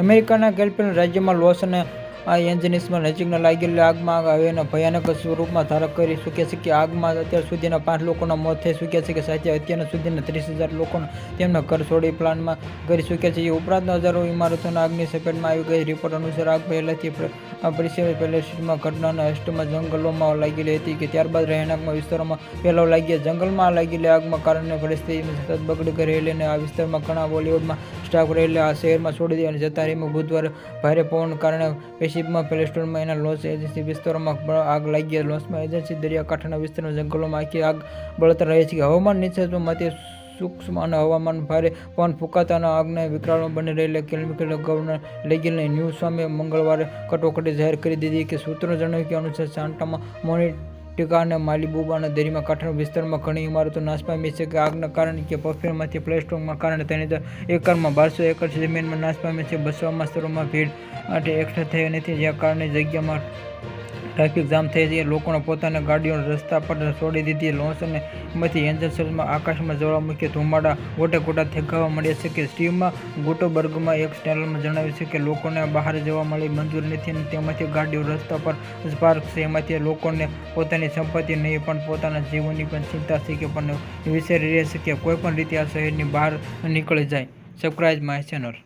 અમેરિકાના કેલિફોર્નિયા રાજ્યમાં લોસ અને આ એન્જિનિસમાં નજીકના લાગેલી આગમાં હવેના ભયાનક સ્વરૂપમાં ધારક કરી ચૂક્યા છે કે આગમાં અત્યાર સુધીના પાંચ લોકોના મોત થઈ ચૂક્યા છે કે સાથે અત્યારના સુધીના ત્રીસ હજાર લોકોને તેમના ઘર છોડી પ્લાનમાં કરી ચૂક્યા છે. એ ઉપરાંત હજારો ઇમારતોના આગની સપેટમાં આવી ગઈ રિપોર્ટ અનુસાર આગ પહેલાથી પરિસર પેલેસીમાં ઘટનાના અષ્ટમાં જંગલોમાં લાગેલી હતી કે ત્યારબાદ રહેણાંકમાં વિસ્તારોમાં ફેલાવ લાગ્યા. જંગલમાં લાગેલી આગમાં કારણે પરિસ્થિતિ સતત બગડી રહેલી અને આ વિસ્તારમાં ઘણા બોલિવૂડમાં સ્ટાફ રહેલા આ શહેરમાં છોડી દેવાની જતા રહીમાં બુધવારે ભારે પવન કારણે પેસિફિકમાં પેલેસ્ટોનમાં એના લોસ એજન્સી વિસ્તારોમાં આગ લાગી લોસમાં એજન્સી દરિયાકાંઠાના વિસ્તારના જંગલોમાં આખી આગ બળતર રહે છે. હવામાન નિષ્ણાતો માટે સૂક્ષ્મ અને હવામાન ભારે પવન ફૂંકાતાના આગને વિકરાળમાં બની રહેલા કેમિકલ ગવર્નર લેગિલને ન્યૂ સામે મંગળવારે કટોકટી જાહેર કરી દીધી કે સૂત્રો જણાવ્યું કે અનુસાર સાન્ટામાં મોનિટિકા અને માલિબુબાના દરિયામાં દરિયા કાંઠાના વિસ્તારમાં ઘણી ઇમારતો નાશ પામી છે કે આગના કારણે કે પફેરમાંથી પ્લેસ્ટોકના કારણે તેની એકરમાં બારસો એકર જમીનમાં નાશ પામી છે. બસવામાં સ્થળોમાં ભીડ માટે એકઠા થઈ નથી જ્યાં કારણે જગ્યામાં ટ્રાફિક જામ થઈ છે. લોકોને પોતાના ગાડીઓને રસ્તા પર છોડી દીધી. લોન્સ અને એમાંથી એન્જલ્સમાં આકાશમાં જ્વાળામુખી ધુમાડા ગોટે ગોટા થેગાવા મળ્યા છે કે સ્ટીવમાં ગુટોબર્ગમાં એક ચેનલમાં જણાવ્યું છે કે લોકોને બહાર જવા મળી મંજૂર નથી અને તેમાંથી ગાડીઓ રસ્તા પર જ પાર્ક છે. એમાંથી લોકોને પોતાની સંપત્તિ નહીં, પણ પોતાના જીવનની પણ ચિંતા છે કે પણ વિચારી રહ્યા છે કે કોઈ રીતે આ શહેરની બહાર નીકળી જાય. Subscribe my channel.